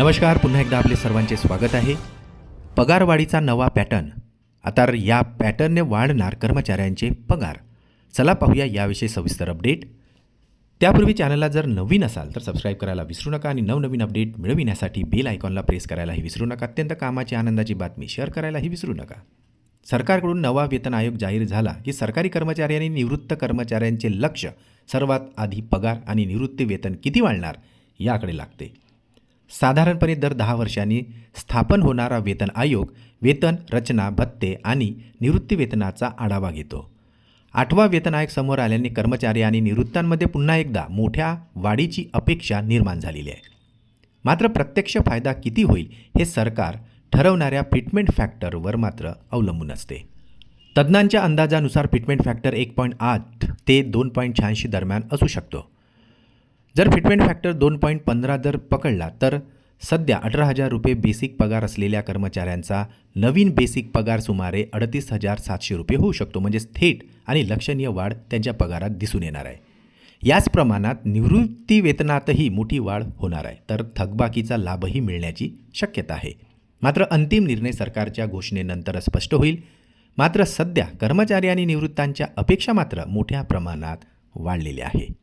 नमस्कार पुन्हा एकदा आपले सर्वांचे स्वागत आहे. पगारवाढीचा नवा पॅटर्न. आता या पॅटर्नने वाढणार कर्मचाऱ्यांचे पगार. चला पाहूया याविषयी सविस्तर अपडेट. त्यापूर्वी चॅनलला जर नवीन असाल तर सबस्क्राईब करायला विसरू नका आणि नवनवीन अपडेट मिळविण्यासाठी बेल आयकॉनला प्रेस करायलाही विसरू नका. अत्यंत कामाची आनंदाची बातमी शेअर करायलाही विसरू नका. सरकारकडून नवा वेतन आयोग जाहीर झाला की सरकारी कर्मचारी आणि निवृत्त कर्मचाऱ्यांचे लक्ष सर्वात आधी पगार आणि निवृत्ती वेतन किती वाढणार याकडे लागते. साधारणपणे दर दहा वर्षांनी स्थापन होणारा वेतन आयोग वेतन रचना भत्ते आणि निवृत्ती वेतनाचा आढावा घेतो. आठवा वेतन आयोग समोर आल्याने कर्मचारी आणि निवृत्तांमध्ये पुन्हा एकदा मोठ्या वाढीची अपेक्षा निर्माण झालेली आहे. मात्र प्रत्यक्ष फायदा किती होईल हे सरकार ठरवणाऱ्या फिटमेंट फॅक्टरवर मात्र अवलंबून असते. तज्ज्ञांच्या अंदाजानुसार फिटमेंट फॅक्टर एक पॉईंट आठ ते दोन पॉईंट शहाऐंशी दरम्यान असू शकतो. जर फिटमेंट फॅक्टर दोन पॉईंट पंधरा जर पकडला तर सध्या अठरा हजार रुपये बेसिक पगार असलेल्या कर्मचाऱ्यांचा नवीन बेसिक पगार सुमारे अडतीस हजार सातशे रुपये होऊ शकतो. म्हणजेच थेट आणि लक्षणीय वाढ त्यांच्या पगारात दिसून येणार आहे. याच प्रमाणात निवृत्ती वेतनातही मोठी वाढ होणार आहे. तर थकबाकीचा लाभही मिळण्याची शक्यता आहे. मात्र अंतिम निर्णय सरकारच्या घोषणेनंतर स्पष्ट होईल. मात्र सध्या कर्मचारी आणि निवृत्तांच्या अपेक्षा मात्र मोठ्या प्रमाणात वाढलेल्या आहे.